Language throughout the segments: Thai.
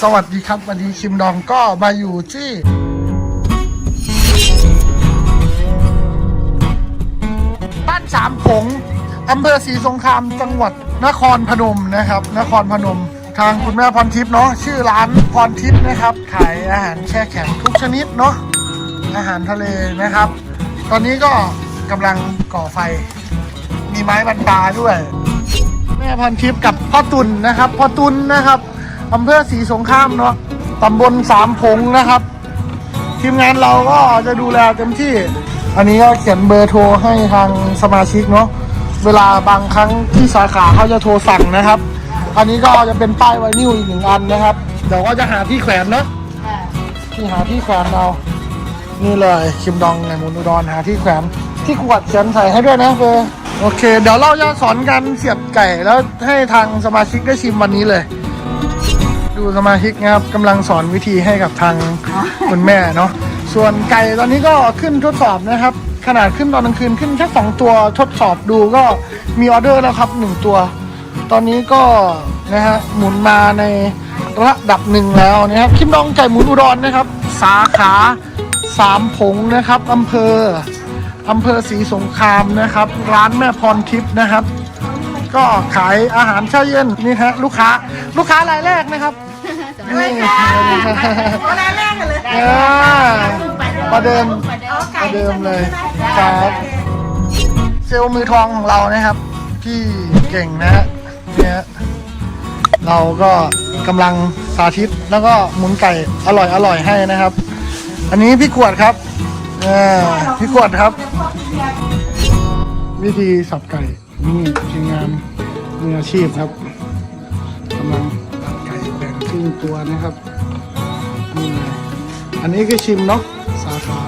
สวัสดีครับ วันนี้คิมดองก็มาอยู่ที่ บ้านสามผงอำเภอศรีสงครามจังหวัดนครพนมนะครับ นครพนม ทางคุณแม่พรทิพย์เนาะชื่อร้านพรทิพย์นะครับ ขายอาหารแช่แข็งทุกชนิดเนาะอาหารทะเลนะครับ ตอนนี้ก็กำลังก่อไฟ มีไม้บรรปลาด้วย แม่พรทิพย์กับพ่อตุลนะครับพ่อตุลนะครับ อำเภอศรีสงครามเนาะตำบลสามผงนะครับ ทีมงานเราก็จะดูแลเต็มที่ อันนี้ก็เขียนเบอร์โทรให้ทางสมาชิกเนาะเวลาบางครั้งที่สาขาเขาจะโทรสั่งนะครับ อันนี้ก็จะเป็นป้ายไวนิวอีกหนึ่งอันนะครับ เดี๋ยวก็จะหาที่แขวนเนาะที่หาที่แขวนเรา นี่เลยคิมดองในมูลอุดรหาที่แขวนที่ขวดเขียนใส่ให้ด้วยนะเบอร์โอเค เดี๋ยวเราจะสอนการเสียบไก่แล้วให้ทางสมาชิกได้ชิมวันนี้เลย ดูสมาชิกนะครับกำลังสอนวิธีให้กับทางคุณแม่เนาะส่วนไก่ตอนนี้ก็ขึ้นทดสอบนะครับ ขนาดขึ้นตอนกลางคืนขึ้นแค่สองตัวทดสอบดูก็มีออเดอร์แล้วครับหนึ่งตัว ตอนนี้ก็นะฮะหมุนมาในระดับหนึ่งแล้วนะครับคิมดองไก่หมุนอุดรนะครับ สาขาสามผงนะครับอำเภออำเภอศรีสงครามนะครับ ร้านแม่พรทิพย์นะครับ ก็ขายอาหารแช่เย็นนี่ฮะลูกค้าลูกค้ารายแรกนะครับ นี่คนแรกกันเลยอ่าประเดิมประเดิมเลยครับเซลล์มือทองของเรานะครับพี่เก่งนะฮะเนี่ยฮะเราก็กำลังสาธิตแล้วก็หมุนไก่อร่อยอร่อยให้นะครับ อันนี้พี่ขวดครับอ่าพี่ขวดครับ วิธีสับไก่นี่ทีมงานมืออาชีพครับกำลังตัดไก่แบ่ งตัวนะครับนี่ไงอันนี้คือชิมเนาะสาขา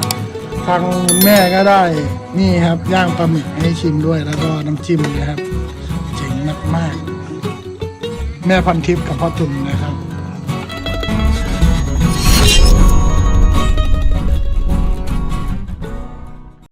ทางคุณแม่ก็ได้นี่ครับย่างปลาหมึกให้ชิมด้วยแล้วก็น้ำจิ้มนะครับเจ๋งมากๆแม่พันทิพย์กับพ่อตุ่มนะ